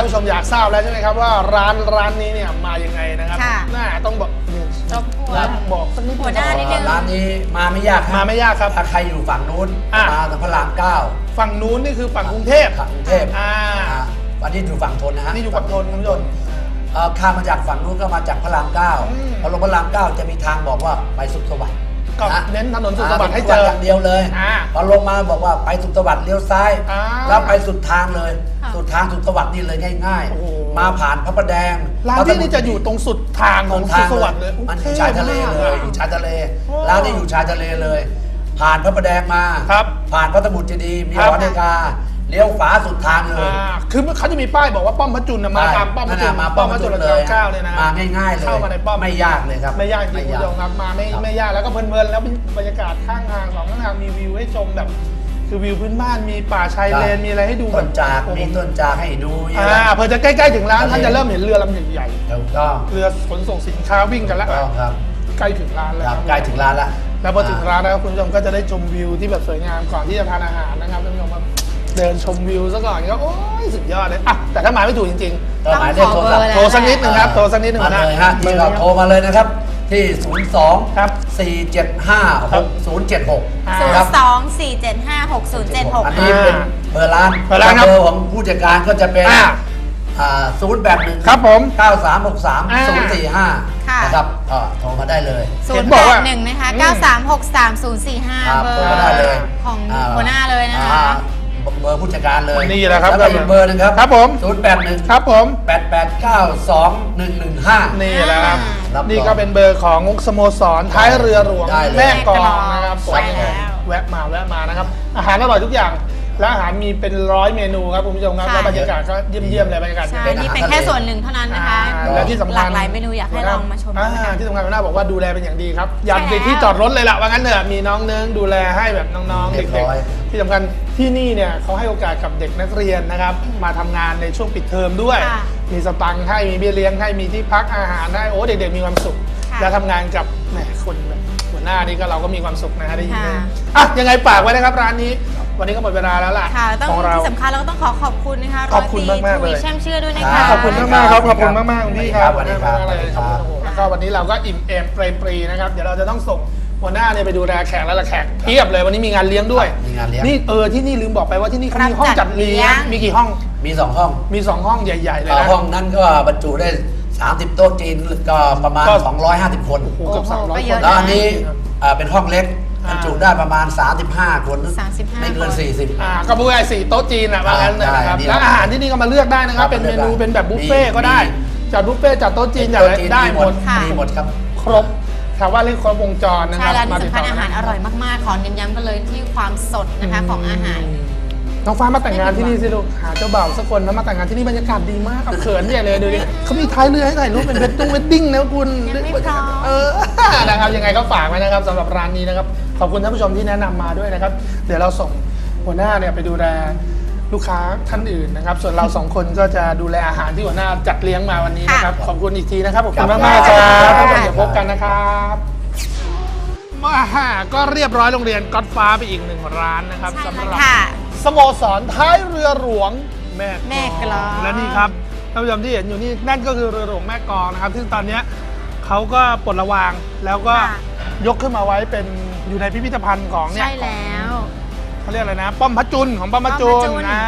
านผู้ชมอยากทราบแล้วใช่ไหมครับว่าร้านร้านนี้เนี่ยมายังไงนะครับค่ะ น่าต้องบอกรบกวนบอกสักนิดหัวหน้านิดนึง ร้านนี้มาไม่ยากครับมาไม่ยากครับ ถ้าใครอยู่ฝั่งนู้นอะ มาทางพระรามเก้าฝั่งนู้นนี่คือฝั่งกรุงเทพฝั่งกรุงเทพอ่าอะวันนี้อยู่ฝั่งทนนะฮะนี่อยู่ฝั่งทนคุณผู้ชม เอ่อข้ามมาจากฝั่งนู้นก็มาจากพระรามเก้าอืม พอลงพระรามเก้าจะมีทางบอกว่าไปสุขสวัสดิ์ ก็ะเน้นถนนสุขสวัสดิ์ให้เจออย่างเดียวเลยอ่าพอลงมาบอกว่าไปสุขสวัสดิ์เลี้ยวซ้ายอ่าแล้วไปสุดทางเลยค่ะสุดทางสุขสวัสดิ์นี่เลยง่ายโอ้โหๆมาผ่านพระประแดงร้านที่นี่จะอยู่ตรงสุดทางของสุขสวัสดิ์เลยมันอโอยู่ชายทะเลมกเลยอยู่ชายทะเลโอ้ร้านนี้อยู่ชายทะเลเลย ผ่านพระประแดงมาครับผ่านพระสมุทรเจดีย์มีครับหอนาฬิกา เลี้ยวขวาสุดทางเลยอ่าคือเขาจะมีป้ายบอกว่าป้อมพระจุลนะมาตามป้อมพระจุลนั่นน่ะมาป้อมพระจุลป้อมพระเลจุยลเก้าเลยนะมาง่ายๆเลยเข้ามาในป้อมไม่ยากเลยครับไม่ยากจริงคุณผู้ชมครับมาไม่ครับไม่ยากแล้วก็เพลินๆแล้วบรรยากาศข้างทางสองข้างทางมีวิวให้ชมแบบคือวิวพื้นบ้านมีป่าชายเลนมีอะไรให้ดูแบต้บนจากโอ้โหมีต้นจากให้ดูเยอ่าอะพอจะใกล้ๆถึงร้านทะเลท่านจะเริ่มเห็นเรือลำใหญ่ถูกต้องๆเรือขนส่งสินค้าวิ่งกันแล้วถูกต้องครับใกล้ถึงร้านแล้วครับใกล้ถึงร้านละแล้วพอถึงร้านแล้วคุณผู้ชมก็จะได้ชมวิวที่แบบสวยงามก่อนที่จะทานอาหารนะครับ เดินชมวิวซะก่อนก็โอ้ยสุดยอดเลยอะแต่ถ้ามาไม่ถูกจริงก็หมายเลขโทรศัพท์ๆโทรสักนิดหนึ่งครับโทรสักนิดหนึ่งมานะ เลยฮะที่เราโทรมาเลยนะครับ ที่ 02 ครับ475 6076อ่าศูนครับ ย์สองสี่เจ็ดห้าหกศูนย์เจ็ดหกอันนี้เป็นเบอร์ร้านเบอร์ร้านครับ เบอร์ของผู้จัดการก็จะเป็นอ่า ศูนย์แปดหนึ่งครับผมเก้าสามหกสามอ่าศูนย์สี่ห้าค่ะนะครับก็โทรมาได้เลย ศูเห็นนย์บแปอกดว่าหนึ่งนะคะอืมเก้าสามหกสามศูนย์สี่ห้าครับเบอโทรร์มาได้เลยของาหัวหน้าเลยนะคะอ่า เบอร์ผู้จัดการเลยนี่แหละครับแล้วก็อีกเบอร์หนึงครับครับผม ศูนย์แปดหนึ่งครับผม แปดแปดเก้าสองหนึ่งหนึ่งห้า นี่แหละครับ รับรองนี่ก็เป็นเบอร์ของสโมสรท้ายเรือหลวงได้เลย แม่กลองนะครับใช่แล้ว แวะมาแวะมานะครับ อาหารอร่อยทุกอย่างและอาหารมีเป็นร้อยเมนูครับคุณผู้ชมครับค่ะ แล้วบรรยากาศก็เยี่ยมๆเลยบรรยากาศใช่เป็นนี่เป็นแค่ส่วนหนึ่งเท่านั้นนะคะ อ่าและที่สำคัญหลากหลายเมนูอยากให้ลองมาชมอ่กันนะคะที่สำคัญหัวหน้าบอกว่าดูแลเป็นอย่างดีครับยันใช่ในแล้วที่จอดรถเลยล่ะว่างั้นเถอะมีน้องเนื้งดูแลให้แบบน้องๆเรียบเด็กร้อย ๆที่สำคัญ ที่นี่เนี่ยเขาให้โอกาสกับเด็กนักเรียนนะครับ มาทำงานในช่วงปิดเทอมด้วย ค่ะ มีสตังค์ให้มีเบี้ยเลี้ยงให้มีที่พักอาหารให้โอ้เด็กๆมีความสุขค่ะและทำงานกับแหมคนแบบหัวหน้านี่ก็เราก็มีความสุขนะฮะได้ยินไหมค่ะอะยังไงฝากไว้นะครับร้านนี้ วันนี้ก็หมดเวลาแล้วล่ะค่ะต้องของเรา ที่สำคัญเราก็ต้องขอขอบคุณนะคะขอบคุณร้ยตรีมากๆทวีเลยแช่มเชื่อด้วยนะครัคะบขอบคุณมากๆครับ ขอบคุณมากๆคุณพี่ครับสวัสดีครับขอบคุณมากๆเลยสวัสดีครับโอ้โหแล้วก็วันนี้เราก็อิ่มเอมเปรมปรีนะครับ เดี๋ยวเราจะต้องส่ง หัวหน้าเนี่ยไปดูแลแขกแล้วละแขกเพียบเลยวันนี้มีงานเลี้ยงด้วยมีงานเลี้ยง นี่เออที่นี่ลืมบอกไปว่าที่นี่เขามีรับห้องจัจัดดเลี้ยเลี้งยง มีกี่ห้อง มีสองห้อง มีสองห้องใหญ่ๆเลยเอ่อนะห้องนั้นก็บรรจุได้ 30 โต๊ะจีนก็ประมาณก็250 คนโอ้โหเกือบสามร้อยก็คเยนอะแล้วอันนี้เอ่อเป็นห้องเล็กอ่าบรรจุได้ประมาณ 35 คน35ไม่เกินคน40 อ่าก็พูดง่ายๆสี่โต๊ะจีนอะว่างั้นนะครับใช่แล้วอาหารที่นี่ก็มาเลือกได้นะครับครับเป็นเมนูเลือกได้เป็นแบบบุฟเฟ่ต์ก็ได้มีจัดบุฟเฟ่ต์จัดโต๊ะจีนจัดอะไรโต๊ะจีนได้หมดค่ะมีหมดครับ ครบ ถามว่าเรียกครบวงจรนะคใช่รับแล้วมาที่ติดสำคัต่ญออาหารอร่อยมากๆ ขอเน้นย้ำกันเลยที่ความสดนะคะของอาหาร น้องฟ้ามาแต่งงานที่นี่สิลูกหาเจ้าบ่าวสักคนแล้วมาแต่งงานที่นี่บรรยากาศดีมากเอาเขินใหญ่เลยดูดิเขามีท้ายเรือให้ถ่ายรูปเป็นเวดดิ้งเวดดิ้งนะคุณยังไม่พร้อม เออ นะครับยังไงก็ฝากไว้นะครับสำหรับร้านนี้นะครับขอบคุณท่านผู้ชมที่แนะนำมาด้วยนะครับ เดี๋ยวเราส่งหัวหน้าเนี่ยไปดูแล ลูกค้าท่านอื่นนะครับ ส่วนเราสองคนก็จะดูแลอาหารที่หัวหน้าจัดเลี้ยงมาวันนี้นะครับ ขอบคุณอีกทีนะครับขอบคุณครับมากๆครับครับท่านผู้ชมเดี๋ยวพบกันนะครับมาก็เรียบร้อยโรงเรียนก๊อตฟ้าไปอีกหนึ่งร้านนะครับใช่สำหแล้วรับค่ะสโมสรท้ายเรือหลวงแม่แม่กลองและนี่ครับท่านผู้ชมที่เห็นอยู่นี่นั่นก็คือเรือหลวงแม่กลองนะครับ ซึ่งตอนเนี้ยเขาก็ปลดระวางแล้วก็ค่ะยกขึ้นมาไว้เป็นอยู่ในพิพิธภัณฑ์ของเนี่ยใช่แล้ว เขาเรียกอะไรนะ ป้อมพระจุลของป้อมพระจุป้อลมพระจุล อ่า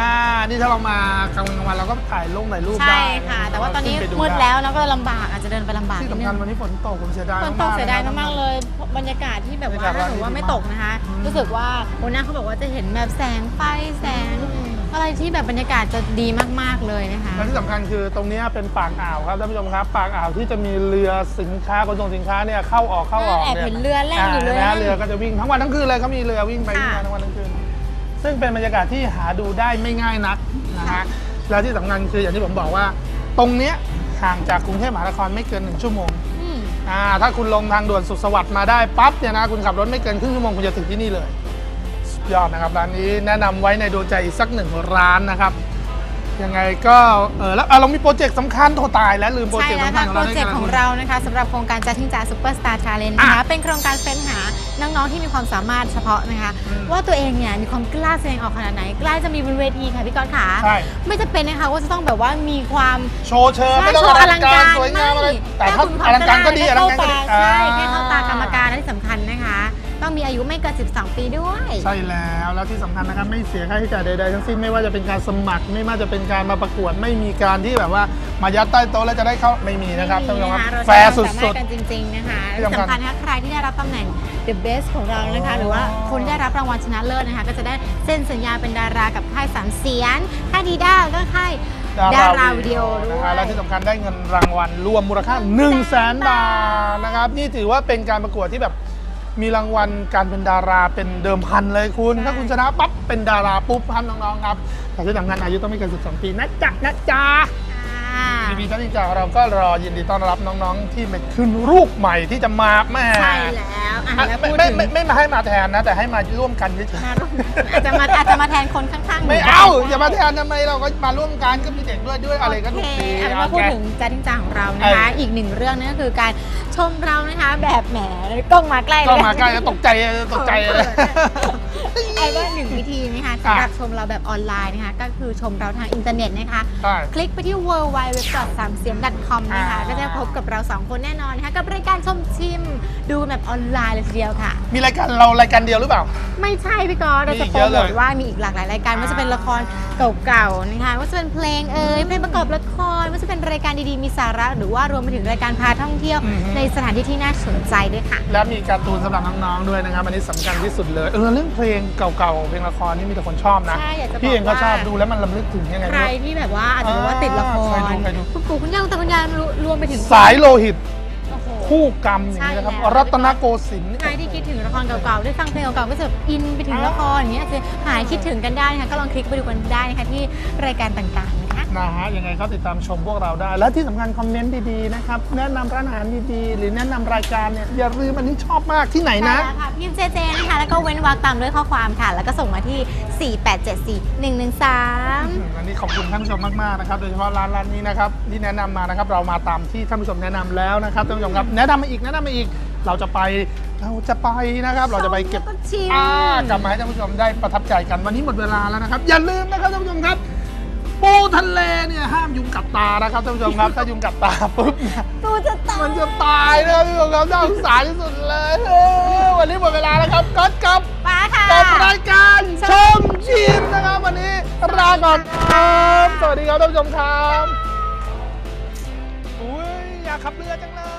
นี่ถ้าเรามากลางวันกลางวันเราก็ถ่ายลงถ่ายรูปใช่ได้ค่ะนแต่ว่าตอนนี้ขึ้ไปมืดไแล้วแล้วก็ลำบากอาจจะเดินไปลำบากที่นิดนึสำคัญงวันนี้ฝนตกผมเสียดายฝนตกๆเสียดายนะครับมากๆเลย บรรยากาศที่แบบว่าบรรยากาศถ้าหนูว่าไม่ตกนะคะอืมรู้สึกว่าหัวหน้าเขาบอกว่าจะเห็นแบบแสงไฟแสง อะไรที่แบบบรรยากาศจะดีมากๆเลยนะคะ และที่สำคัญคือตรงเนี้ยเป็นปากอ่าวครับท่านผู้ชมครับ ปากอ่าวที่จะมีเรือสินค้าขนส่งสินค้าเนี่ยเข้าออกเข้าออกแอบเนี่ยเห็นเรือแล่นอยู่เลยานะเรือก็จะวิ่งทั้งวันทั้งคืนเลยเขามีเรือวิ่งไปวิ่งค่ะมาทั้งวันทั้งคืน ซึ่งเป็นบรรยากาศที่หาดูได้ไม่ง่ายนักนะฮะแล้วที่สำคัญคืออย่างที่ผมบอกว่า ตรงเนี้ยห่างจากกรุงเทพมหานครไม่เกินหนึ่งชั่วโมงอืมอ่าถ้าคุณลงทางด่วนสุขสวัสดิ์มาได้ปั๊บเนี่ยนะคุณขับรถไม่เกินครึ่งชั่วโมงคุณจะถึงที่นี่เลยสุดยอดนะครับร้านนี้แนะนำไว้ในดวงใจอีกสักหนึ่งร้านนะครับ ยังไงก็เออแล้วอะเรามีโปรเจกต์สำคัญโทรตายแล้วลืมโปรใช่เจกต์แล้วสำคัญค่ะของโปรเราได้เจกไงต์ล่ะของคุณเรานะคะสำหรับโครงการจัดทิ้งจ่าซูเปอร์สตาร์ชาเลนจ์นะคะอะเป็นโครงการเฟ้นหาน้องๆที่มีความสามารถเฉพาะนะคะ ว่าตัวเองเนี่ยมีความกล้าแสดงออกขนาดไหน กล้าจะมีบนเวทีค่ะพี่ก๊อตขา ใช่ไม่จะเป็นนะคะว่าจะต้องแบบว่ามีความโชว์เชิญใช่ไม่ต้องโชว์อลังการอลังการสวยงามอะไรไม่แต่ถ้าแค่คุณอลังการก็ดีอได้ลังการก็ดีเข้าตาใช่แค่อ่เข้าตากรรมการและที่สำคัญนะคะ ต้องมีอายุไม่เกิน 12 ปีด้วย ใช่แล้วแล้วที่สำคัญนะครับไม่เสียค่าใช้จ่ายใดๆทั้งสิ้นไม่ว่าจะเป็นการสมัคร ไม่ว่าจะเป็นการมาประกวดไม่มีการที่แบบว่ามายัดใต้โต๊ะแล้วจะได้เข้าไม่มีนะครับท่านผู้ชมครับเราแฟร์สุใช้ความสามารดถกันจริง ๆ นะคะที่ที่สำคัญสำคัญนะคะใครที่ได้รับตำแหน่ง The Best ของเรานะคะ หรือว่าคนได้รับรางวัลชนะเลิศนะคะ ก็จะได้เซ็นสัญญาเป็นดารากับค่ายสามเสียนค่ายดีด้าแล้วก็ค่ายๆดาราวิดีโอด้นะวคะย และที่สำคัญได้เงินรางวัลรวมมูลค่า 1 0 0 0 0แสนบาทนะครับ นี่ถือว่าเป็นการประกวดที่แบบ มีรางวัลการเป็นดาราเป็นเดิมพันเลยคุณ ถ้าคุณชนะปั๊บเป็นดาราปุ๊บพันน้องๆครับแต่ที่สำคัญอายุต้องไม่เกิน 12 ปีนะจ๊ะนะจ๊ะ อ่าทีวีท่านที่จากเราก็รอยินดีต้อนรับน้องๆ ที่มาขึ้นรูปใหม่ที่จะมาแม่ใช่แล้วอะอะแล้วไม่พูดไม่ถึงไม่ไม่มาให้มาแทนนะ แต่ให้มาร่วมกันเฉยมาร่วมอาจจะมาอาจจะมาแทนคนข้างๆๆไม่เอาอย่ามาแทนทำไมเราก็มาร่วมกันก็มีเด็กด้วยด้วยอะไรก็โอถูกเคดีเอาเป็นว่าพูดถึงจันทิงจาของเรานะคะ อีกหนึ่งเรื่องนั่นก็คือการชมเรานะคะ แบบแหมกล้องมาใกล้ก็เลยมาใกล้แล้วตกใจตกใจเลย เอาว่าหนึ่งวิธีนะคะสำหรับชมเราแบบออนไลน์นะคะ ก็คือชมเราทางอินเทอร์เน็ตนะคะ ใช่ คลิกไปที่ w w w 3เสียม .com นะคะ อ่า ก็จะพบกับเรา2คนแน่นอนนะคะ กับรายการชมชิม ดูกันแบบออนไลน์เลยทีเดียวค่ะ มีรายการเรารายการเดียวหรือเปล่า ไม่ใช่พี่กอล์ฟเรามีจะอีกโปรเยอะโมเลยทว่ามีอีกหลากหลายรายการว่าจะเป็นละครเก่าๆนะคะว่าจะเป็นเพลงเอ่ยเพลงประกอบละครว่าจะเป็นรายการดีๆมีสาระ หรือว่ารวมไปถึงรายการพาท่องเที่ยว อือฮึ ในสถานที่ที่น่าสนใจด้วยค่ะ และมีการ์ตูนสำหรับน้องๆด้วยนะครับอันนี้สำคัญที่สุดเลยเออเรื่องเพลงเก่าๆเพลงละครนี่มีแต่คนชอบนะใช่อยากจะบอกพี่เองก็ชอบว่าดูแล้วมันลำลึกถึงยังไงใครไม่รู้ที่แบบว่าอาจจะรู้ว่าติดละครเคยดูเคยดู คุณปู่คุณย่าคุณตาคุณยายรวรวมไปถึง สายโลหิตโอ้โห คู่กรรมอย่างนี้นะครับ ใช่แล้ว รัตนโกสินทร์ ใครที่คิดถึงละครเก่าๆได้ฟังเพลงเก่าๆก็จะแบบอินไปถึงละครอย่างเงี้ยจะหายคิดถึงกันได้นะคะก็ลองคลิกไปดูกันได้นะคะที่รายการต่างๆ นะคะนะฮะยังไงก็ติดตามชมพวกเราได้ และที่สำคัญคอมเมนต์ดีๆนะครับ แนะนำร้านอาหารดีๆ หรือแนะนำรายการเนี่ยอย่าลืมอันนี้ชอบมากที่ไหนนะ ใช่แล้วค่ะพิมพ์เจเจนะคะ แล้วก็เว้นวรรคตามด้วยข้อความค่ะ แล้วก็ส่งมาที่ 4874113อันนี้ขอบคุณท่านผู้ชมมากๆนะครับ โดยเฉพาะร้านร้านนี้นะครับที่แนะนำมานะครับ เรามาตามที่ท่านผู้ชมแนะนำแล้วนะครับท่านผู้ชมครับแนะนำมาอีกแนะนำมาอีก เราจะไปเราจะไปนะครับ เราจะไปเก็บแล้วก็ชิม อ่ากลับมาให้ท่านผู้ชมได้ประทับใจกันวันนี้หมดเวลาแล้วนะครับ อย่าลืมนะครับท่านผู้ชมครับ ปูทะเลเนี่ยห้ามยุงกัดตานะครับท่านผู้ชมครับ ถ้ายุงกัดตาปุ๊บเนี่ยตูจะตายมันจะตายนะครับพี่ผู้ชมครับน่าสงสารที่สุดเลยเออวันนี้หมดเวลาแล้วครับก๊อตกับมาค่ะจบรายการชมชิมนะครับ วันนี้ลาก่อนครับสวัสดีครับท่านผู้ชมครับอุ้ยอยากขับเรือจังเลย